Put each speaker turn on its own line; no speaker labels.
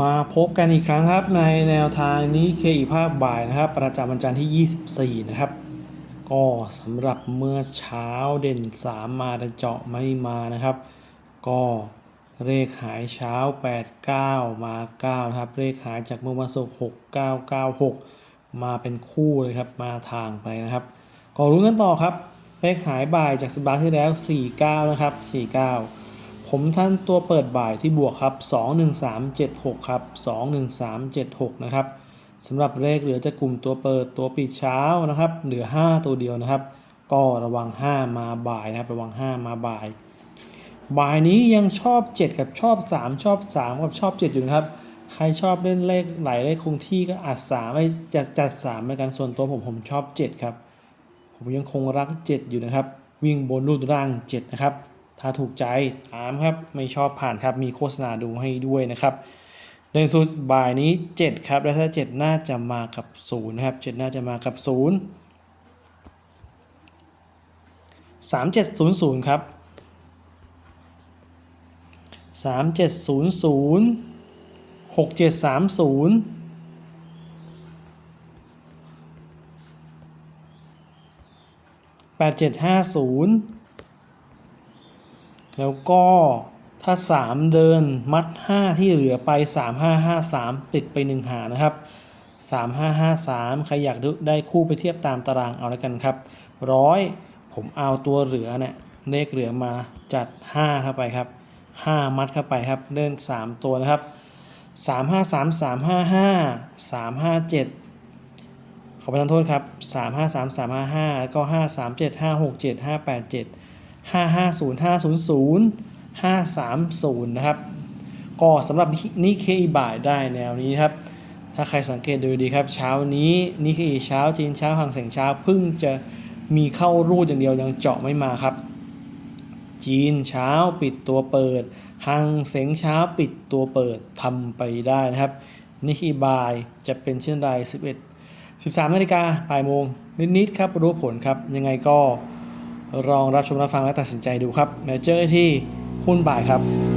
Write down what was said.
มาพบกันอีกครั้งครับในแนวทางนี้เคอีภาคบ่ายนะครับ ประจำวันจันทร์ที่ 24 นะครับ ก็สำหรับเมื่อเช้าเด่น 3 มาแต่เจาะไม่มานะครับ ก็เลขหายเช้า 89 มา 9 นะครับ เลขหายจากเมื่อวันศุกร์6996 มาเป็นคู่เลยครับมาทางไปนะครับ ก็รู้กันต่อครับ เลขหายบ่ายจากสัปดาห์ที่แล้ว 49 นะครับ 49 ผมท่านตัวเปิดบ่ายที่บวกครับ 21376 ครับ 21376 นะครับสำหรับเลขเหลือจากลุ่มตัวเปิดตัวปิดเช้านะครับ เหลือ 5 ตัวเดียวนะครับ ก็ระวัง 5 มาบ่ายนะครับระวัง 5 มาบ่าย บ่ายนี้ยังชอบ 7 กับชอบ 3 ชอบ 3 กับชอบ 7 อยู่นะครับ ใครชอบเล่นเลขหลายเลขคงที่ก็อาจ3ไม่จัดจัด3ในการส่วนตัวผมผมชอบ 7 ครับ ผมยังคงรัก 7 อยู่นะครับ วิ่งบนรูดร่าง 7 นะครับ ถ้าถูกใจตามครับ ไม่ชอบผ่านครับมีโฆษณาดูให้ด้วยนะครับเรื่องสุดบ่ายนี้ 7 ครับ และถ้า 7 น่าจะมากับ0นะครับ 7 น่าจะมากับ 0 3700 ครับ 3700 6730 8750 แล้วก็ถ้า 3 เดินมัด 5 ที่เหลือไป 3553 ติดไป 1 หานะครับ 3553 ใครอยากได้คู่ไปเทียบตามตารางเอาแล้วกันครับร้อยผมเอาตัวเหลือเนี่ยเลขเหลือมาจัด 5 เข้าไปครับ 5 มัดเข้าไปครับเล่น 3 ตัวนะครับ 353 355 357ขอประทานโทษครับ 353 355แล้วก็ 537 567 587 550 500 530 นะครับ ก็สำหรับนิเคอีบ่ายได้แนวนี้ครับ ถ้าใครสังเกตดูดีครับ เช้านี้นิเคอีเช้าจีนเช้าห่างเสียงเช้าเพิ่งจะมีเข้ารูดอย่างเดียวยังเจาะไม่มาครับ จีนเช้าปิดตัวเปิดห่างเสียงเช้าปิดตัวเปิดทำไปได้นะครับ นิเคอีบ่ายจะเป็นเช่นไร11 13นาฬิกาปลายโมงนิดๆครับรู้ผลครับยังไงก็ ลองรับชมรับฟังและตัดสินใจดูครับแล้วเจอกันที่หุ้นบ่ายครับ